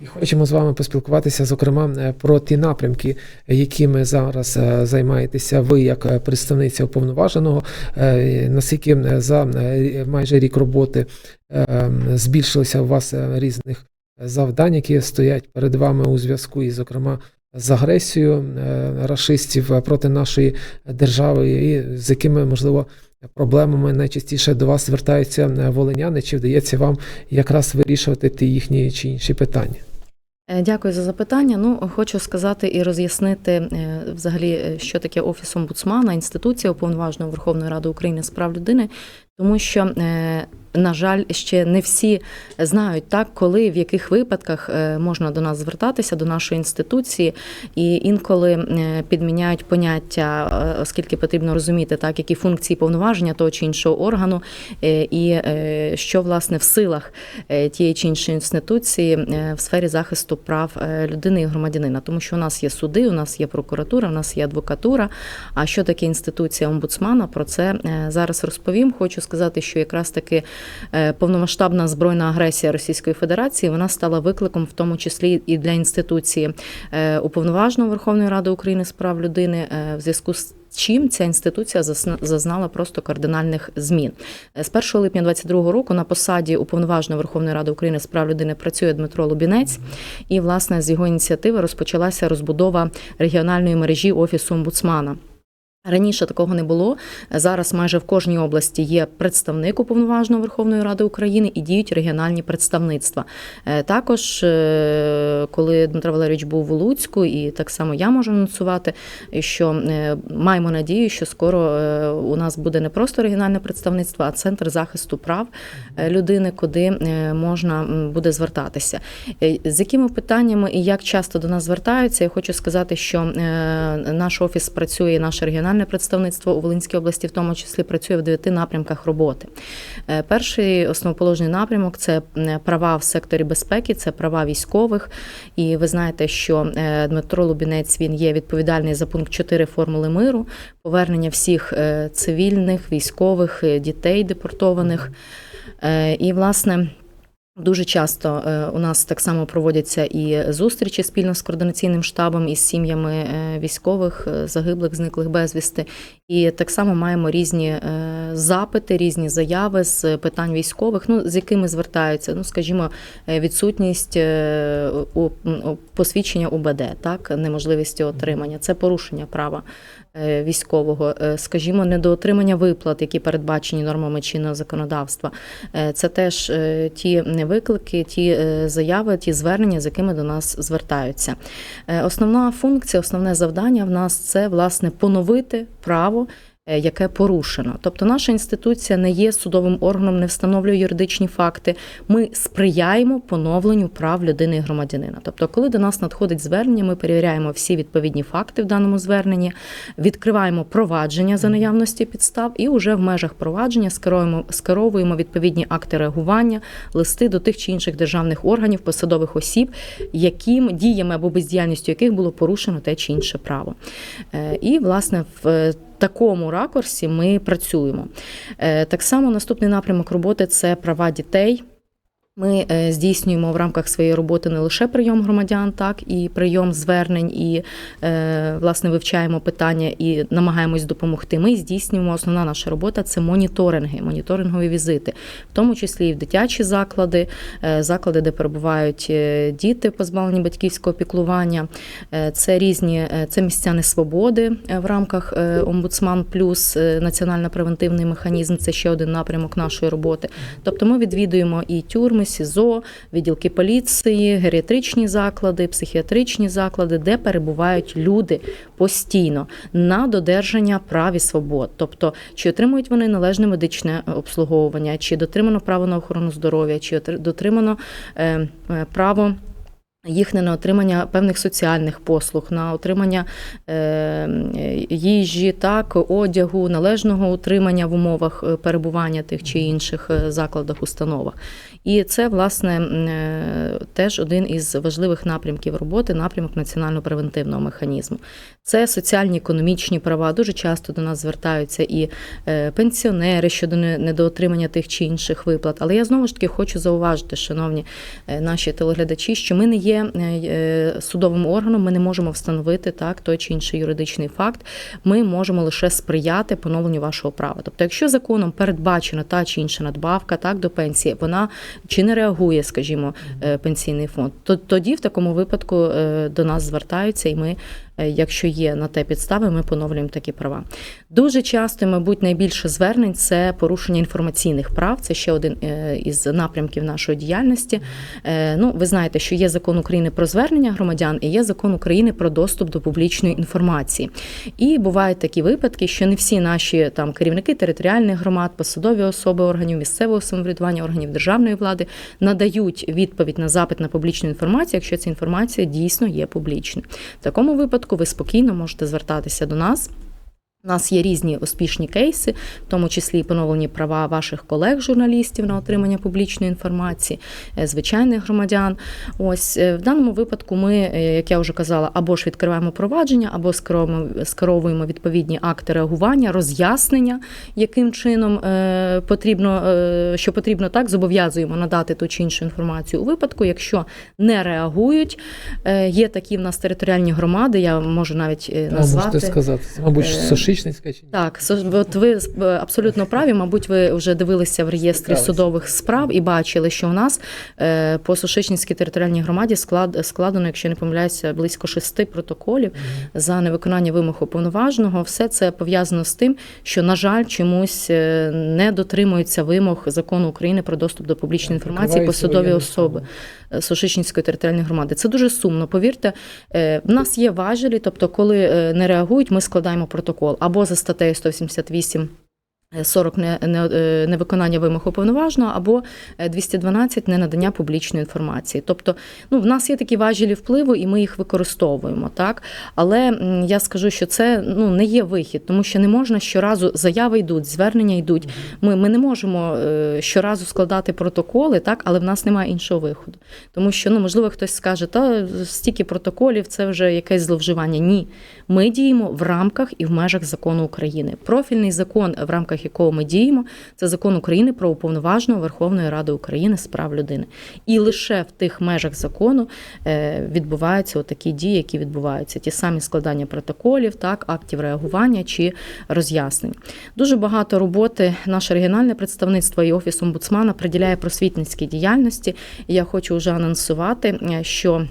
І хочемо з вами поспілкуватися, зокрема, е, про ті напрямки, якими зараз е, займаєтеся ви як е, представниця уповноваженого. Наскільки за майже рік роботи збільшилося у вас різних завдань, які стоять перед вами у зв'язку, і, зокрема, з агресією рашистів е, проти нашої держави, і з якими можливо проблемами найчастіше до вас звертаються волиняни, чи вдається вам якраз вирішувати ті їхні чи інші питання? Е, Дякую за запитання. Ну, хочу сказати і роз'яснити е, взагалі, е, що таке офіс омбудсмана, інституція уповноваженого Верховної Ради України з прав людини, тому що, на жаль, ще не всі знають так, коли в яких випадках е, можна до нас звертатися, до нашої інституції, і інколи е, підміняють поняття, е, оскільки потрібно розуміти так, які функції повноваження того чи іншого органу, і що власне в силах тієї чи іншої інституції в сфері захисту прав людини і громадянина, тому що у нас є суди, у нас є прокуратура, у нас є адвокатура. А що таке інституція омбудсмана? Про це зараз розповім. Хочу сказати, що якраз таки повномасштабна збройна агресія Російської Федерації вона стала викликом, в тому числі і для інституції е, уповноваженого Верховної Ради України з прав людини е, в зв'язку з. Чим ця інституція зазнала просто кардинальних змін Е, з 1 липня 2022 року на посаді уповноваженого Верховної Ради України з прав людини працює Дмитро Лубінець, і власне з його ініціативи розпочалася розбудова регіональної мережі офісу омбудсмана. Раніше такого не було. Зараз майже в кожній області є представник уповноваженого Верховної Ради України і діють регіональні представництва. Е, Також, е, коли Дмитро Валерійович був у Луцьку, і так само я можу анонсувати, що е, маємо надію, що скоро у нас буде не просто регіональне представництво, а центр захисту прав людини, куди можна буде звертатися. З якими питаннями і як часто до нас звертаються, я хочу сказати, що наш офіс працює, наше регіональне представництво у Волинській області, в тому числі працює в дев'яти напрямках роботи. Е, Перший основоположний напрямок це права в секторі безпеки, це права військових. І ви знаєте, що е, Дмитро Лубінець він є відповідальний за пункт 4 формули миру, повернення всіх е, цивільних, військових, е, дітей депортованих. Е, І, власне, Дуже часто е, у нас так само проводяться і зустрічі спільно з координаційним штабом із сім'ями е, військових, е, загиблих, зниклих безвісти. І так само маємо різні запити, різні заяви з питань військових, ну з якими звертаються. Ну, скажімо, відсутність посвідчення УБД, так неможливості отримання. Це порушення права військового, Е, скажімо, недоотримання виплат, які передбачені нормами чинного законодавства. Е, Це теж е, ті виклики, ті е, заяви, ті звернення, з якими до нас звертаються. Е, Основна функція, основне завдання в нас це власне поновити право. Е, Яке порушено, тобто наша інституція не є судовим органом, не встановлює юридичні факти. Ми сприяємо поновленню прав людини і громадянина. Тобто, коли до нас надходить звернення, ми перевіряємо всі відповідні факти в даному зверненні, відкриваємо провадження за наявності підстав, і вже в межах провадження скеруємо, скеровуємо відповідні акти реагування, листи до тих чи інших державних органів, посадових осіб, яким діями або бездіяльністю яких було порушено те чи інше право. Е, І, власне, в е, такому ракурсі ми працюємо. Е, Так само наступний напрямок роботи це права дітей. Ми е, здійснюємо в рамках своєї роботи не лише прийом громадян, так і прийом звернень, і е, власне вивчаємо питання і намагаємось допомогти. Ми здійснюємо основна наша робота це моніторинги, моніторингові візити, в тому числі і в дитячі заклади, е, заклади, де перебувають діти, позбавлені батьківського піклування. Це різні це місця несвободи в рамках омбудсман плюс національно-превентивний механізм. Це ще один напрямок нашої роботи. Тобто ми відвідуємо і тюрми, СІЗО, відділки поліції, геріатричні заклади, психіатричні заклади, де перебувають люди постійно на додержання прав і свобод. Тобто, чи отримують вони належне медичне обслуговування, чи дотримано право на охорону здоров'я, чи отри- дотримано е, Їхне на отримання певних соціальних послуг, на отримання е, їжі, так, одягу, належного утримання в умовах е, перебування тих чи інших е, закладах, установах. І це, власне, теж один із важливих напрямків роботи, напрямок національного превентивного механізму. Це соціальні економічні права. Дуже часто до нас звертаються і пенсіонери щодо недоотримання тих чи інших виплат. Але я знову ж таки хочу зауважити, шановні наші телеглядачі, що ми не є е, е, судовим органом, ми не можемо встановити так той чи інший юридичний факт. Ми можемо лише сприяти поновленню вашого права. Тобто, якщо законом передбачена та чи інша надбавка так до пенсії, вона чи не реагує, скажімо, е, пенсійний фонд, то тоді в такому випадку до нас звертаються, і ми, якщо є на те підстави, ми поновлюємо такі права. Дуже часто, мабуть, найбільше звернень це порушення інформаційних прав. Це ще один е, із напрямків нашої діяльності. Е, Ну, ви знаєте, що є закон України про звернення громадян і є закон України про доступ до публічної інформації. І бувають такі випадки, що не всі наші там керівники територіальних громад, посадові особи органів місцевого самоврядування, органів державної влади надають відповідь на запит на публічну інформацію, якщо ця інформація дійсно є публічною. В такому випадку ви спокійно можете звертатися до нас. У нас є різні успішні кейси, в тому числі і поновлені права ваших колег-журналістів на отримання публічної інформації, е, звичайних громадян. Ось е, в даному випадку ми, е, як я вже казала, або ж відкриваємо провадження, або скеровуємо, відповідні акти реагування, роз'яснення, яким чином потрібно, що потрібно так, зобов'язуємо надати ту чи іншу інформацію. У випадку, якщо не реагують, є такі в нас територіальні громади, я можу навіть назвати. можете сказати, мабуть, Е, Сошичницька чи ні? Так, от ви абсолютно праві. Мабуть, ви вже дивилися в реєстрі судових справ і бачили, що у нас е, по Сушичницькій територіальній громаді склад складено, якщо не помиляюся, близько шести протоколів за невиконання вимог уповноваженого. Все це пов'язано з тим, що на жаль, чомусь е, не дотримуються вимог закону України про доступ до публічної інформації Прикриваються посадові особи. е, Сушичницької територіальної громади. Це дуже сумно. Повірте, в нас є важелі, тобто, коли не реагують, ми складаємо протокол або за статтею 178 е, 40 не, не, е, невиконання вимог уповноваженого, або е, 212 ненадання публічної інформації. Тобто, ну, в нас є такі важелі впливу, і ми їх використовуємо. Так? Але я скажу, що це ну, не є вихід, тому що не можна щоразу заяви йдуть, звернення йдуть. Ми, ми не можемо е, щоразу складати протоколи, так, але в нас немає іншого виходу. Тому що, ну, можливо, хтось скаже, та стільки протоколів, це вже якесь зловживання. Ні. Ми діємо в рамках і в межах закону України. Профільний закон, в рамках якого ми діємо, це закон України про уповноваженого Верховної Ради України з прав людини. І лише в тих межах закону е, відбуваються такі дії, які відбуваються: ті самі складання протоколів, так, актів реагування чи роз'яснень. Дуже багато роботи наше регіональне представництво і офіс омбудсмана приділяє просвітницькій діяльності. І я хочу вже анонсувати, е, що.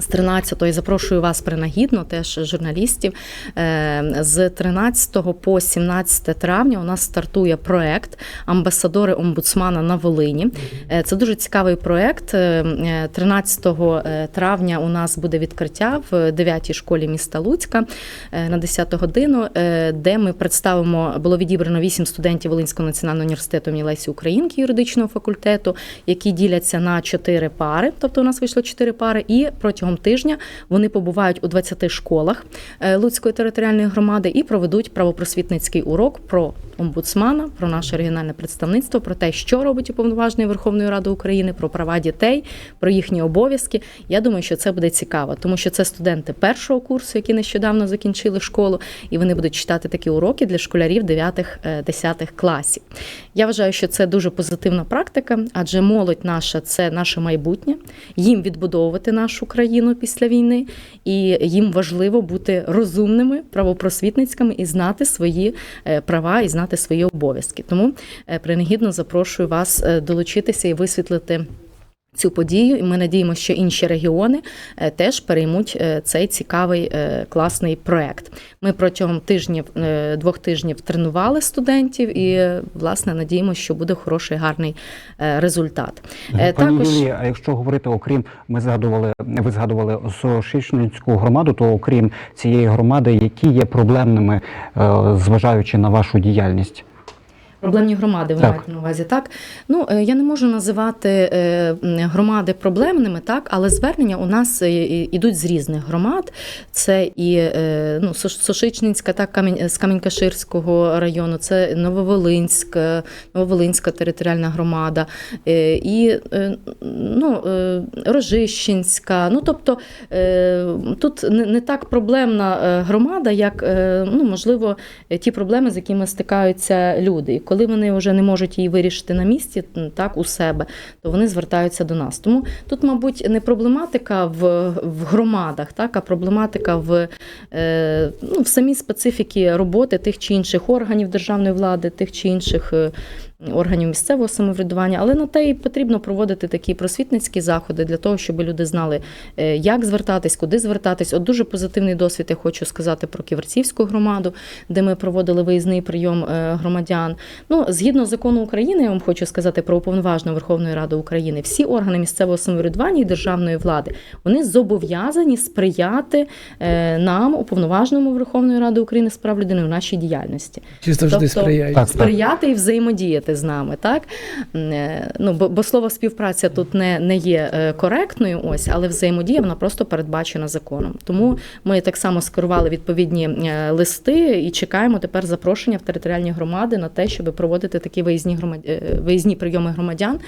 З 13-го запрошую вас принагідно, теж журналістів. Е, З 13 по 17 травня у нас стартує проект Амбасадори омбудсмана на Волині. Е, Це дуже цікавий проект. Е, 13 травня у нас буде відкриття в 9 школі міста Луцька е, на 10 годину, е, де ми представимо було відібрано 8 студентів Волинського національного університету імені Лесі Українки юридичного факультету, які діляться на 4 пари. Тобто у нас вийшло 4 пари, і протягом тижня вони побувають у 20 школах е, Луцької територіальної громади і проведуть правопросвітницький урок про омбудсмана, про наше регіональне представництво, про те, що робить уповноважений Верховної Ради України, про права дітей, про їхні обов'язки. Я думаю, що це буде цікаво, тому що це студенти першого курсу, які нещодавно закінчили школу, і вони будуть читати такі уроки для школярів 9-10 класів. Я вважаю, що це дуже позитивна практика, адже молодь наша це наше майбутнє, їм відбудовувати нашу країну після війни, і їм важливо бути розумними, правопросвітницькими і знати свої е, права і знати свої обов'язки. Тому е, принагідно запрошую вас е, долучитися і висвітлити. Цю подію, і ми надіємося, що інші регіони е, теж переймуть е, цей цікавий е, класний проект. Ми протягом тижнів двох тижнів тренували студентів і власне надіємося, що буде хороший гарний результат. Пані також- Юлія, а якщо говорити окрім, ми згадували, ви згадували Сошичницьку громаду, то окрім цієї громади, які є проблемними, зважаючи на вашу діяльність? Проблемні громади, ви Так. маєте на увазі, так? Ну, е, я не можу називати е, громади проблемними, так, але звернення у нас е, ідуть з різних громад. Це і ну, Сош- Сошичнинська, так, Камінь, з Камінь-Каширського району, це Нововолинськ, е, Нововолинська територіальна громада, і ну, Рожищенська. Ну, тобто тут не, так проблемна громада, як, ну, можливо, ті проблеми, з якими стикаються люди. Коли вони вже не можуть її вирішити на місці, так, у себе, то вони звертаються до нас. Тому тут, мабуть, не проблематика в, в громадах, так, а проблематика в, е, ну, в самій специфіки роботи тих чи інших органів державної влади, тих чи інших. Органів місцевого самоврядування, але на те і потрібно проводити такі просвітницькі заходи для того, щоб люди знали, е, як звертатись, куди звертатись. От дуже позитивний досвід я хочу сказати про Ківерцівську громаду, де ми проводили виїзний прийом е, громадян. Ну, згідно закону України, я вам хочу сказати про уповноваженого Верховної Ради України, всі органи місцевого самоврядування і державної влади вони зобов'язані сприяти е, нам, уповноваженому Верховної Ради України з прав людини в нашій діяльності Чи завжди Тобто- сприяють? Так, так. сприяти і взаємодіяти з нами, так е, ну бо, бо слово співпраця тут не, не є е, коректною, ось, але взаємодія вона просто передбачена законом. Тому ми так само скерували відповідні е, листи і чекаємо тепер запрошення в територіальні громади на те, щоб проводити такі виїзні громад... виїзні прийоми громадян.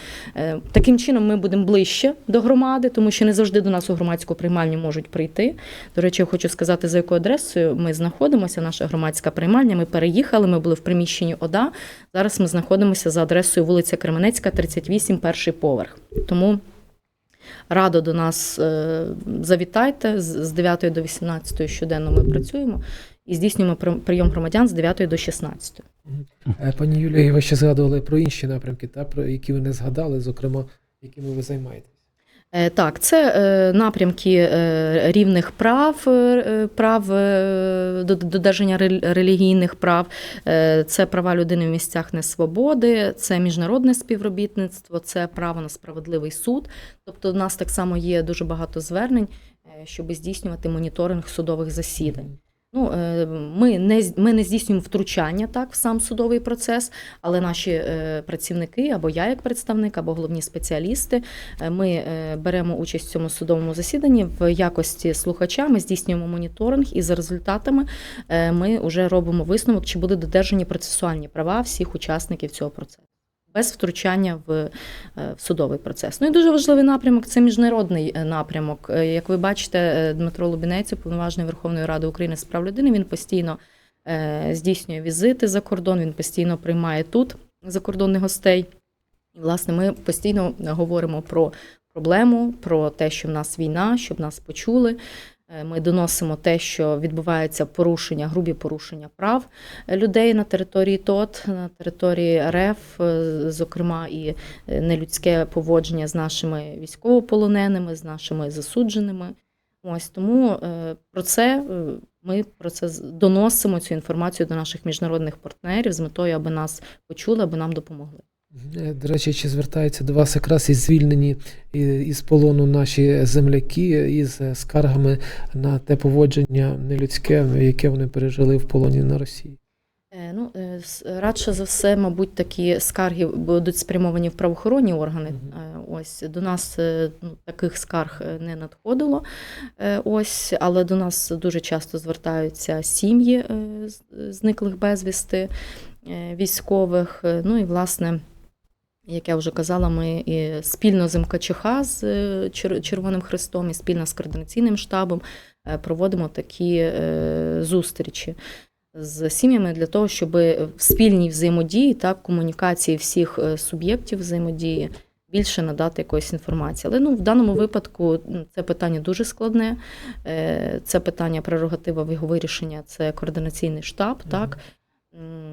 Таким чином ми будемо ближче до громади, тому що не завжди до нас у громадську приймальню можуть прийти. До речі, я хочу сказати, за якою адресою ми знаходимося. Наша громадська приймальня. Ми переїхали. Ми були в приміщенні ОДА. Зараз ми знаходимося за адресою вулиця Кременецька, 38, перший поверх. Тому радо до нас е, завітайте з з 9 до 18 щоденно ми працюємо і здійснюємо при- прийом громадян з 9 до 16. Е, Пані Юлія, ви ще згадували про інші напрямки, та, про які ви не згадали, зокрема, якими ви займаєтесь. Е, Так, це е, напрямки е, рівних прав, прав додержання релігійних прав, це права людини в місцях несвободи, це міжнародне співробітництво, це право на справедливий суд. Тобто, у нас так само є дуже багато звернень, щоб здійснювати моніторинг судових засідань. Ну, е, ми не ми не здійснюємо втручання так в сам судовий процес, але наші е, працівники, або я як представник, або головні спеціалісти, е, ми беремо участь в цьому судовому засіданні в якості слухача. Ми здійснюємо моніторинг, і за результатами ми вже робимо висновок, чи були додержані процесуальні права всіх учасників цього процесу. Без втручання в, е, в судовий процес. Ну і дуже важливий напрямок це міжнародний е, напрямок. Е, Як ви бачите, Дмитро Лубінець, уповноважений Верховної Ради України з прав людини, він постійно здійснює візити за кордон, він постійно приймає тут закордонних гостей. І, власне, ми постійно говоримо про проблему, про те, що в нас війна, щоб нас почули. Е, Ми доносимо те, що відбувається порушення, грубі порушення прав людей на території ТОТ, на території РФ, е, зокрема, і е, нелюдське поводження з нашими військовополоненими, з нашими засудженими. Ось тому е, про це е, ми про це доносимо цю інформацію до наших міжнародних партнерів з метою, аби нас почули, аби нам допомогли. Е, До речі, чи звертаються до вас якраз і звільнені із полону наші земляки із е, скаргами на те поводження нелюдське, яке вони пережили в полоні на Росії? Е, Ну, радше за все, мабуть, такі скарги будуть спрямовані в правоохоронні органи. Е, Ось до нас ну, таких скарг не надходило. Ось, але до нас дуже часто звертаються сім'ї зниклих безвісти військових. Ну і власне. Як я вже казала, ми і спільно з МКЧХ з е, Червоним Хрестом і спільно з координаційним штабом е, проводимо такі е, зустрічі з сім'ями для того, щоб в спільній взаємодії, так, комунікації всіх суб'єктів взаємодії більше надати якоїсь інформації. Але ну, в даному випадку це питання дуже складне. Це питання прерогатива його вирішення, це координаційний штаб. Так.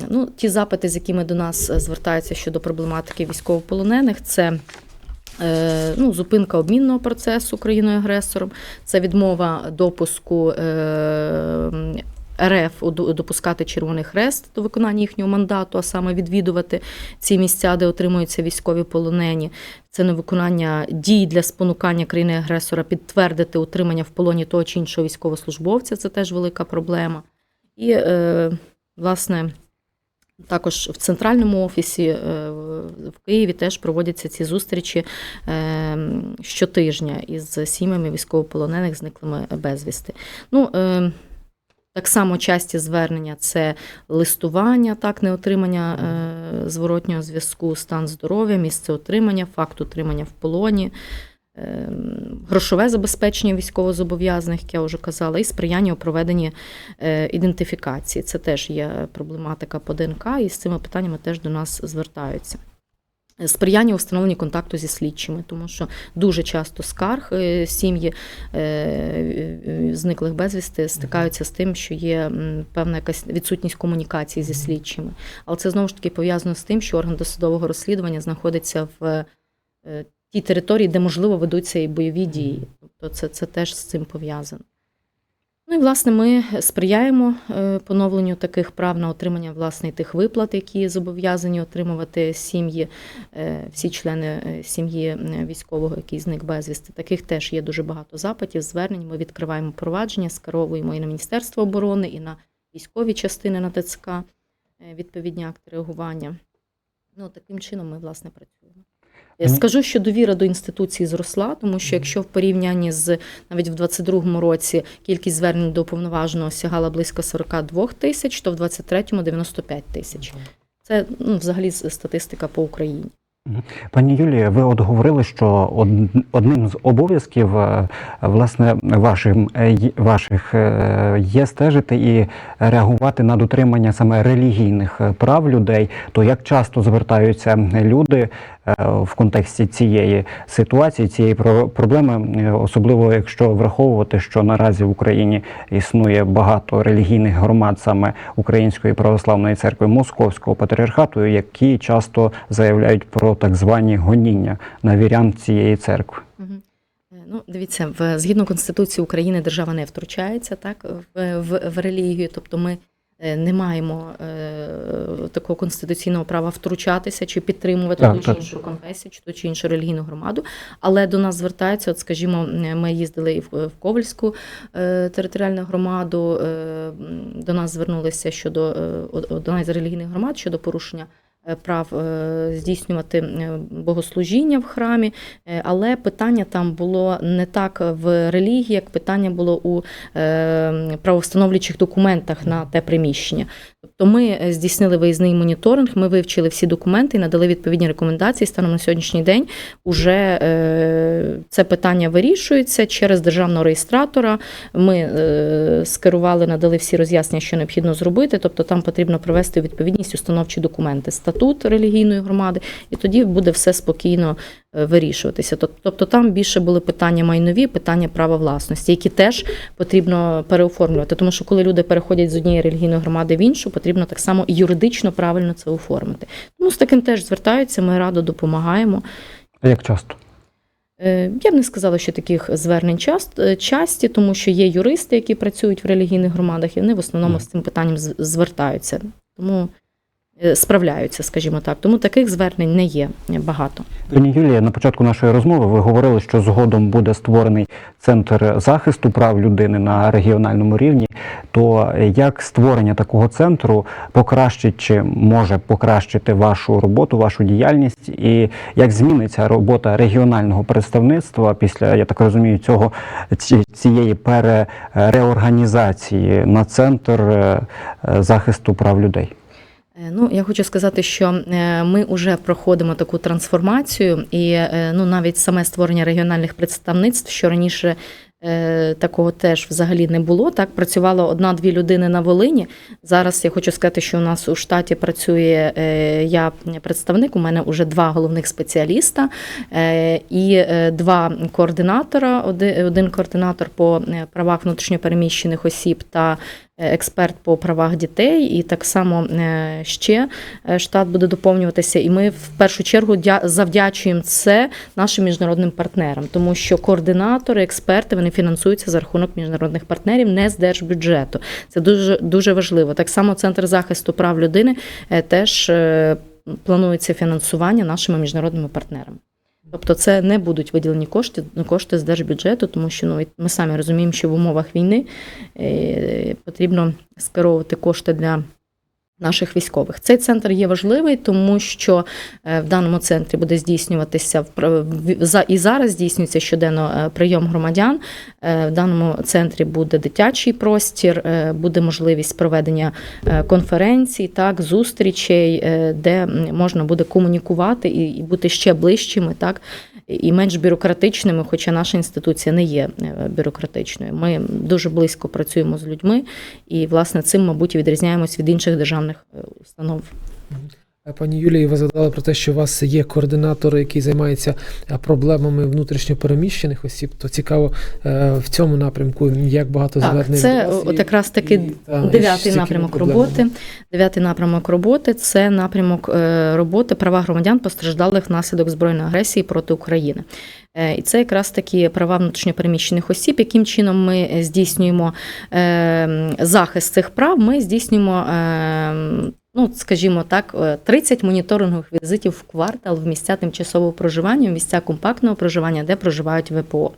Ну, ті запити, з якими до нас е, звертаються щодо проблематики військовополонених, це е, ну, зупинка обмінного процесу країною-агресором, це відмова допуску е, РФ допускати Червоний Хрест до виконання їхнього мандату, а саме відвідувати ці місця, де отримуються військові полонені. Це невиконання дій для спонукання країни-агресора підтвердити утримання в полоні того чи іншого військовослужбовця. Це теж велика проблема. І, власне, Також в центральному офісі е, в Києві теж проводяться ці зустрічі е, щотижня із сім'ями військовополонених, зниклими безвісти. Ну, е, так само часті звернення це листування, так, неотримання е, зворотнього зв'язку, стан здоров'я, місце отримання, факт утримання в полоні, грошове забезпечення військовозобов'язаних, як я вже казала, і сприяння у проведенні е, ідентифікації. Це теж є проблематика по ДНК, і з цими питаннями теж до нас звертаються. Сприяння у встановленні контакту зі слідчими, тому що дуже часто скарг е, сім'ї е, зниклих безвісти стикаються з тим, що є певна якась відсутність комунікації зі слідчими. Але це знову ж таки пов'язано з тим, що орган досудового розслідування знаходиться в тій території, де можливо ведуться і бойові дії. Тобто це, це теж з цим пов'язано. Ну і власне ми сприяємо е, поновленню таких прав на отримання власне тих виплат, які зобов'язані отримувати сім'ї, е, всі члени е, сім'ї військового, який зник безвісти. Таких теж є дуже багато запитів, звернень. Ми відкриваємо провадження, скеровуємо і на Міністерство оборони, і на військові частини на ТЦК, відповідні акти реагування. Ну, таким чином ми власне працюємо. Скажу, що довіра до інституції зросла, тому що якщо в порівнянні з навіть в 22-му році кількість звернень до повноважного сягала близько 42 тисяч, то в 23-му 95 тисяч. Це ну, взагалі статистика по Україні. Пані Юлія, ви от говорили, що одним з обов'язків е, власне вашим е, ваших е, є стежити і реагувати на дотримання саме релігійних прав людей. То як часто звертаються люди в контексті цієї ситуації, цієї про- проблеми, особливо якщо враховувати, що наразі в Україні існує багато релігійних громад, саме Української православної церкви Московського патріархату, які часто заявляють про так звані гоніння на вірян цієї церкви. Е, Ну, дивіться, в згідно Конституції України держава не втручається так в, в, в релігію, тобто ми е, не маємо е, такого конституційного права втручатися чи підтримувати Так, ту чи іншу конфесію, чи ту чи іншу релігійну громаду. Але до нас звертаються, от, скажімо, ми їздили і в, в Ковальську е, територіальну громаду. Е, до нас звернулися щодо е, одна з релігійних громад щодо порушення. Е, Прав е, здійснювати е, богослужіння в храмі, але питання там було не так в релігії, як питання було у правовстановлюючих документах на те приміщення. Тобто ми е, здійснили виїзний моніторинг, ми вивчили всі документи і надали відповідні рекомендації. Станом на сьогоднішній день уже е, це питання вирішується через державного реєстратора. Ми е, скерували, надали всі роз'яснення, що необхідно зробити. Тобто там потрібно привести відповідність установчі документи, статут релігійної громади, і тоді буде все спокійно вирішуватися. Тобто там більше були питання майнові, питання права власності, які теж потрібно переоформлювати. Тому що коли люди переходять з однієї релігійної громади в іншу, потрібно так само юридично правильно це оформити. Тому з таким теж звертаються, ми радо допомагаємо. А Як часто? Е, Я б не сказала, що таких звернень е, часті, тому що є юристи, які працюють в релігійних громадах, і вони в основному mm. з цим питанням звертаються. Тому справляються, скажімо так. Тому таких звернень не є багато. Пані Юлія, на початку нашої розмови ви говорили, що згодом буде створений центр захисту прав людини на регіональному рівні. То як створення такого центру покращить чи може покращити вашу роботу, вашу діяльність, і як зміниться робота регіонального представництва після, я так розумію, цього цієї перереорганізації на центр е, е, захисту прав людей? Е, Ну, я хочу сказати, що е, ми вже проходимо таку трансформацію, і е, ну, навіть саме створення регіональних представництв, що раніше такого теж взагалі не було. Так працювало одна-дві людини на Волині. Зараз я хочу сказати, що у нас у штаті працює я представник. У мене вже два головних спеціаліста і два координатора. Один, координатор по правах внутрішньопереміщених осіб та експерт по правах дітей, і так само е, ще е, штат буде доповнюватися. І ми в першу чергу дя- завдячуємо це нашим міжнародним партнерам, тому що координатори, експерти вони фінансуються за рахунок міжнародних партнерів, не з держбюджету. Це дуже дуже важливо. Так само центр захисту прав людини е, теж е, планується фінансування нашими міжнародними партнерами. Тобто це не будуть виділені кошти, кошти з держбюджету, тому що ну, ми самі розуміємо, що в умовах війни е, потрібно скеровувати кошти для Наших військових цей центр є важливий, тому що е, в даному центрі буде здійснюватися і зараз здійснюється щоденно е, прийом громадян. Е, В даному центрі буде дитячий простір, буде можливість проведення конференцій, так зустрічей, де можна буде комунікувати і бути ще ближчими, так і менш бюрократичними, хоча наша інституція не є е, бюрократичною. Ми дуже близько працюємо з людьми, і власне цим, мабуть, відрізняємось від інших державних е, установ. Пані Юлії, ви згадали про те, що у вас є координатор, який займається е, проблемами внутрішньопереміщених осіб. То цікаво е, в цьому напрямку, як багато Так, звернень. це до вас от якраз таки дев'ятий напрямок проблемами? роботи. Дев'ятий напрямок роботи це напрямок е, роботи права громадян постраждалих внаслідок збройної агресії проти України. І це якраз такі права внутрішньопереміщених осіб, яким чином ми здійснюємо е, захист цих прав. Ми здійснюємо. Е, Ну, скажімо так, е, 30 моніторингових візитів в квартал в місця тимчасового проживання, в місця компактного проживання, де проживають ВПО.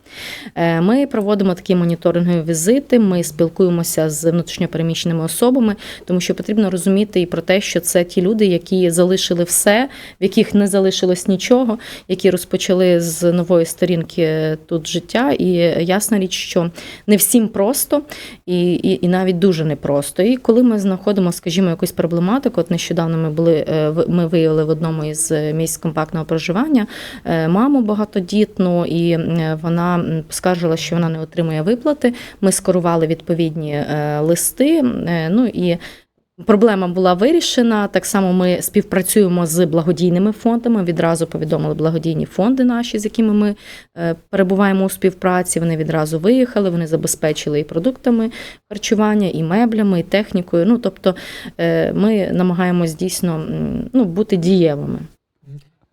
Е, Ми проводимо такі моніторингові візити. Ми спілкуємося з внутрішньопереміщеними особами, тому що потрібно розуміти і про те, що це ті люди, які залишили все, в яких не залишилось нічого, які розпочали з нової сторінки тут життя. І ясна річ, що не всім просто і, і, і навіть дуже непросто. І коли ми знаходимо, скажімо, якусь проблематику, от нещодавно ми були е, ми виявили в одному із е, місць компактного проживання е, маму багатодітну, і вона скаржила, що вона не отримує виплати. Ми скорували відповідні листи. Ну і Проблема була вирішена. Так само ми співпрацюємо з благодійними фондами. Відразу повідомили благодійні фонди наші, з якими ми е, перебуваємо у співпраці. Вони відразу виїхали, вони забезпечили і продуктами харчування, і меблями, і технікою. Ну тобто е, ми намагаємось дійсно ну, бути дієвими.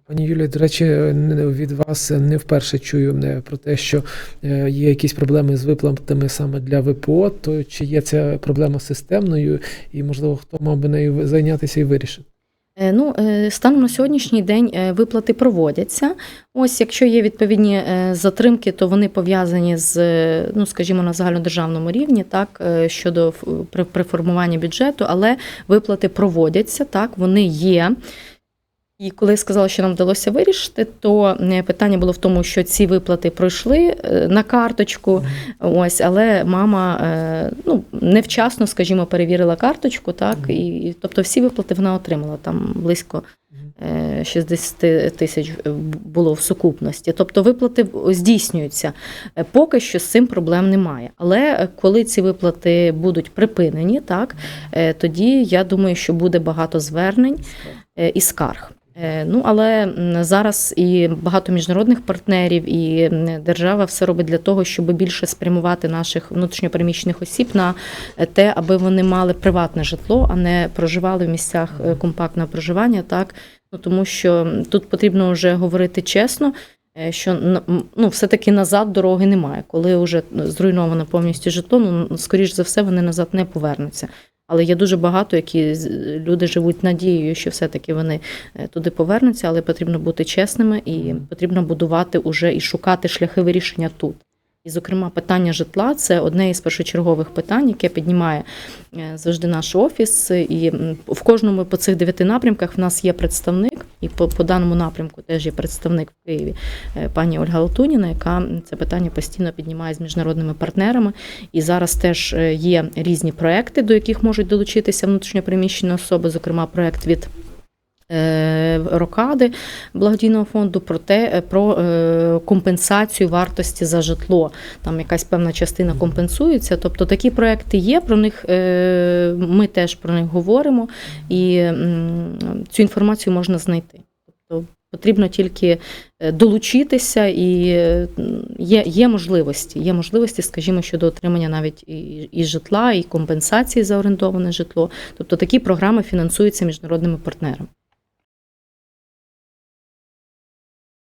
Пані Юлія, до речі, не- від вас не вперше чую е, про те, що е, є якісь проблеми з виплатами саме для ВПО. То чи є ця проблема системною, і можливо хто мав би нею зайнятися і вирішити? Е, Ну, е, станом на сьогоднішній день виплати проводяться. Ось, якщо є відповідні затримки, то вони пов'язані з, ну скажімо, на загальнодержавному рівні, так щодо при, при формуванні бюджету, але виплати проводяться, так вони є. І коли я сказала, що нам вдалося вирішити, то е, питання було в тому, що ці виплати пройшли е, на карточку. Ось, але мама е, ну, невчасно, скажімо, перевірила карточку, так, і, тобто всі виплати вона отримала там близько е, 60 тисяч було в сукупності. Тобто виплати здійснюються. Поки що з цим проблем немає. Але коли ці виплати будуть припинені, так, тоді я думаю, що буде багато звернень і скарг. Е, Ну, але зараз і багато міжнародних партнерів, і держава все робить для того, щоб більше спрямувати наших внутрішньопереміщених осіб на те, аби вони мали приватне житло, а не проживали в місцях е, компактного проживання. Так ну тому що тут потрібно вже говорити чесно. е, Що ну, все-таки назад дороги немає. Коли вже зруйновано повністю житло, ну скоріш за все вони назад не повернуться. Але є дуже багато, які люди живуть надією, що все-таки вони е, туди повернуться, але потрібно бути чесними і потрібно будувати уже і шукати шляхи вирішення тут. І, зокрема, питання житла це одне із першочергових питань, яке піднімає е, завжди наш офіс. І в кожному по цих дев'яти напрямках в нас є представник, і по, по даному напрямку теж є представник в Києві, е, пані Ольга Латуніна, яка це питання постійно піднімає з міжнародними партнерами. І зараз теж е, є різні проекти, до яких можуть долучитися внутрішньопереміщені особи, зокрема, проект від. Е, Рокади благодійного фонду про те, е, про е, компенсацію вартості за житло. Там якась певна частина компенсується. Тобто такі проекти є. Про них ми теж про них говоримо, і цю інформацію можна знайти. Тобто потрібно тільки долучитися, і є, є можливості. Є можливості, скажімо, щодо отримання навіть і, і житла, і компенсації за орендоване житло. Тобто такі програми фінансуються міжнародними партнерами.